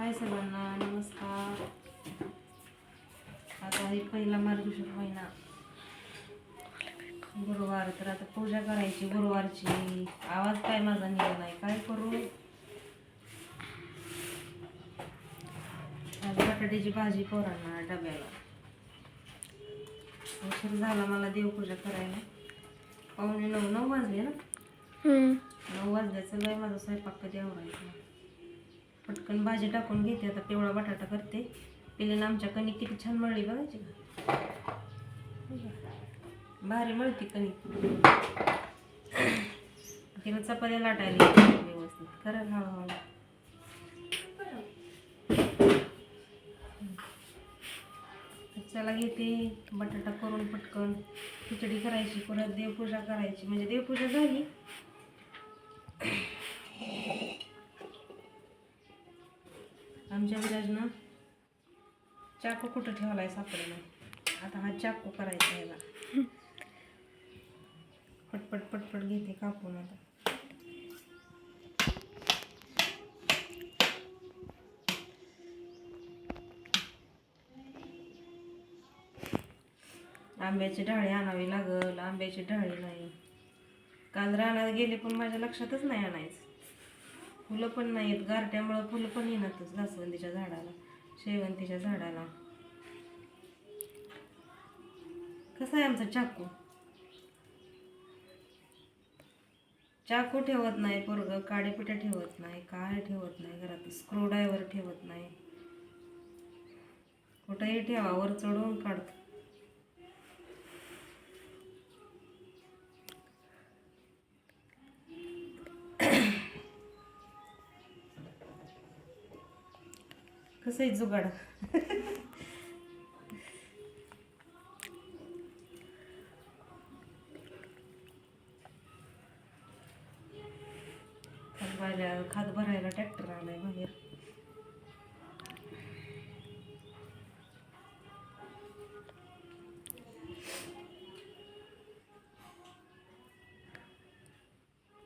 हाय सर्वांना नमस्कार. आता आहे पहिला मार्गशीर्ष महिना गुरुवार तर आता पूजा करायची गुरुवारची. आवाज काय माझा निघा नाही. काय करू? बटाट्याची भाजी पोरांना डब्याला. उशीर झाला मला देवपूजा करायला. पाहुणे नऊ नऊ वाजले ना? नऊ वाजल्याचं लय माझा स्वयंपाक कधी आवरायचा? पटकन भाजी टाकून घेते. आता पिवळा बटाटा करते. पिलेला आमच्या कणिक किती छान मळली बघायची का? भारी मळते कणिक. तिला चपात्या लाटायला व्यवस्थित. करा हळूहळू. चला घेते. बटाटा करून पटकन. खिचडी करायची परत देवपूजा करायची. म्हणजे देवपूजा झाली. आमच्या विराजनं चाकू कुठं ठेवलाय सापडला? आता हा चाकू करायचा याला. पटपट पटपट घेते कापून आता. आंब्याची ढाळी आणावी लागल आंब्याची ढाळी नाही. काल रानात गेले पण माझ्या लक्षातच नाही आणायचं. फुलं पण नाहीत गारट्यामुळं फुलं पण येणारच जास्वंदीच्या झाडाला शेवंतीच्या झाडाला. कसा आहे आमचा चाकू? चाकू ठेवत नाही पोरग काडेपिठा ठेवत नाही काय ठेवत नाही घरात स्क्रू ड्रायव्हर ठेवत नाही. कुठेही ठेवा वर चढवून काढतो. कसं आहे जुगाड खात खात भरायला ट्रॅक्टर आलाय बाहेर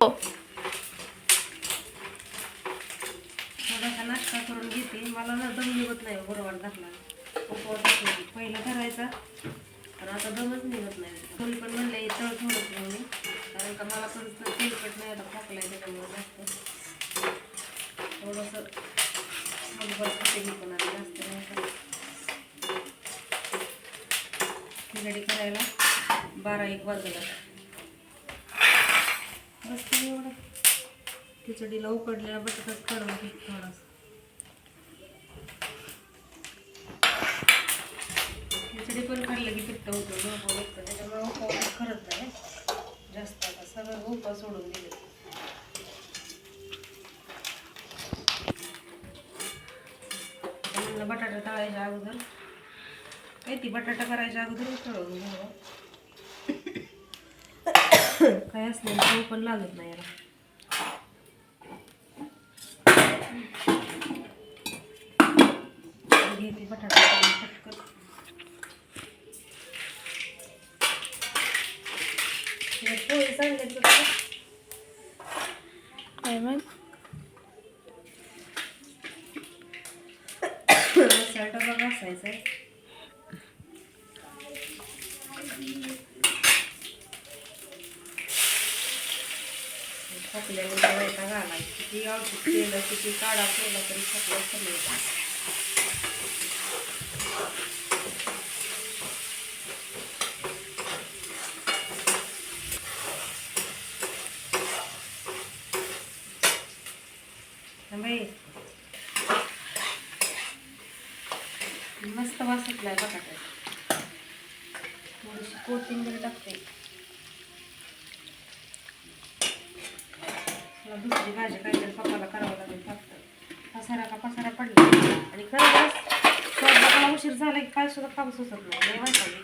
हो. Oh नाश्ता करून घेते मला ना दम निघत नाही हो, बरोबर टाकला उपवास असला पहिला करायचा तर आता दमच निघत नाही. कोणी पण म्हणले तळ थोडंच म्हणून. कारण का मला पण तेलकट नाही आता खोकला आहे त्याच्यामुळे जास्त. थोडंसं मगभर खाते मी पण आता जास्त नाही खिचडी करायला बारा एक वाजला बस एवढं. खिचडीला उकडलेला बटाटाच काढून घे थोडासा. खिचडी पण खाल्लं की पित्त होतं झोप होतं. त्याच्यामुळे उपवास करत नाही जास्त आता सगळं उपवास सोडून दिले. म्हणलं बटाटा तळायच्या अगोदर. काय ती बटाटा करायच्या अगोदर तळून घ्यावं. काय असलं चव पण लागत नाही याला. घेते बटाटा पटकन. पोळी चालले तुला काय मग मसाला डबा घासायचा आहे. खोकल्याने वैताग घालायचं किती औषध केलं किती काढा केला तरी खोकला कमी बाई. मस्त वास सुटलाय थोडीशी कोथिंबीर टाकते. मला दुसरी भाजी काहीतरी पप्पाला करावं लागेल फक्त. पसारा का पसारा पडला. आणि खरंच स्वयंपाकाला उशीर झाला की काय सुद्धा काम सुचत नाही. लय वाटायला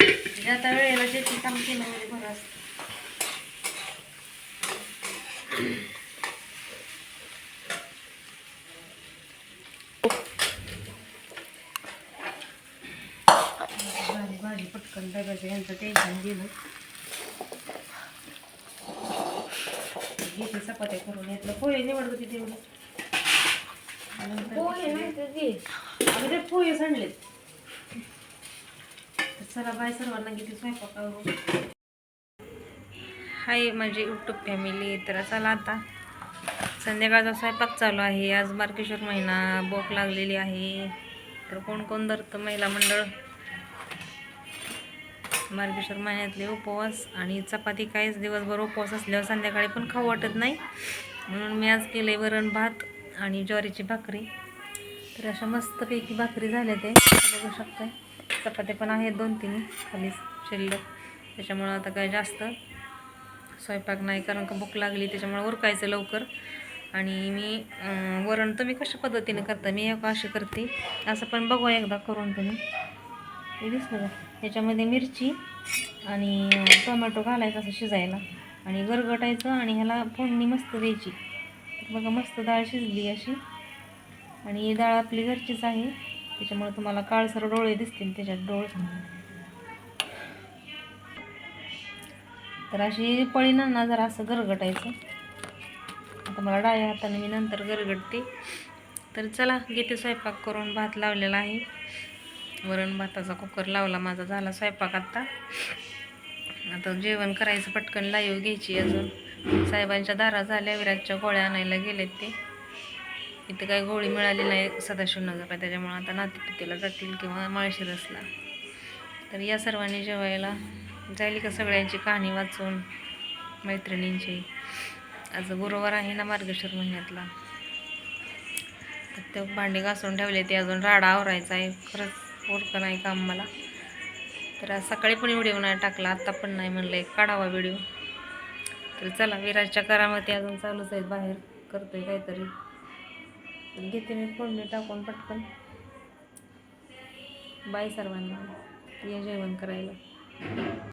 ज्या म्हणजे आता वेळेला जे काम केलं म्हणजे बरं असतं भाजी भाजी पटकन डब्याचं यांचं टेन्शन गेलं. घेते चपात्या करून येतलं पोळी निवडत होती तेवढी. पोहे. अगं ते पोहे सांडलेत. चला बाय सर्वांना किती स्वयंपाकावर हाय माझी यूट्यूब फॅमिली तर चला आता. संध्याकाळचा स्वयंपाक चालू आहे. आज मार्केश्वर महिना बोक लागलेली आहे. तर कोण कोण धरतं महिला मंडळ? मार्गेश्वर महिन्यातले उपवास आणि चपाती काहीच दिवसभर उपवास असल्यावर संध्याकाळी पण खाऊ वाटत नाही. म्हणून मी आज केले वरण भात आणि ज्वारीची भाकरी. तर अशा मस्तपैकी भाकरी झाल्या ते बघू शकताय. चपात्या पण आहेत दोन तीन खाली शिल्लक. त्याच्यामुळं आता काय जास्त स्वयंपाक नाही कारण का भूक लागली त्याच्यामुळं उरकायचं लवकर. आणि मी वरण तुम्ही कशा पद्धतीने करता? मी एक अशी करते. असं पण बघू एकदा करून तुम्ही. हे दिसलं का? त्याच्यामध्ये मिरची आणि टोमॅटो घालायचं असं शिजायला. आणि गरगटायचं आणि ह्याला फोडणी मस्त द्यायची. बघा मस्त डाळ शिजली अशी. आणि ही डाळ आपली घरचीच आहे. त्याच्यामुळे तुम्हाला काळसर डोळे दिसतील त्याच्यात डोळे. तर अशी पळीनांना जरा असं गरगटायचं. आता मला डाळ्या हाताने मी नंतर गरगटते. तर चला घेते स्वयंपाक करून भात लावलेला आहे. वरण भाताचा कुकर लावला माझा झाला स्वयंपाक आत्ता. आता जेवण करायचं पटकन लाईव घ्यायची अजून. साहेबांच्या दारा झाल्या विराजच्या गोळ्या आणायला गेलेत ते. इथं काही गोळी मिळाली नाही सदाशिवनगरला त्याच्यामुळं आता नातीपितीला जातील किंवा माळशिरसला. तर या सर्वांनी जेवायला जाईल का सगळ्यांची कहाणी वाचून मैत्रिणींची? आज गुरुवार आहे ना मार्गशीर महिन्यातला. तर ते भांडी घासून ठेवले ते अजून राडा आवरायचा आहे. खरंच उरकं नाही काम मला. तर आज सकाळी पण व्हिडिओ नाही टाकला आत्ता पण नाही म्हणलं एक काढावा व्हिडिओ तर चला विराजच्या करामध्ये अजून चालूच आहेत बाहेर करतोय काहीतरी. घेते मी फोडणी टाकून पटकन. बाय सर्वांना ये जेवण करायला.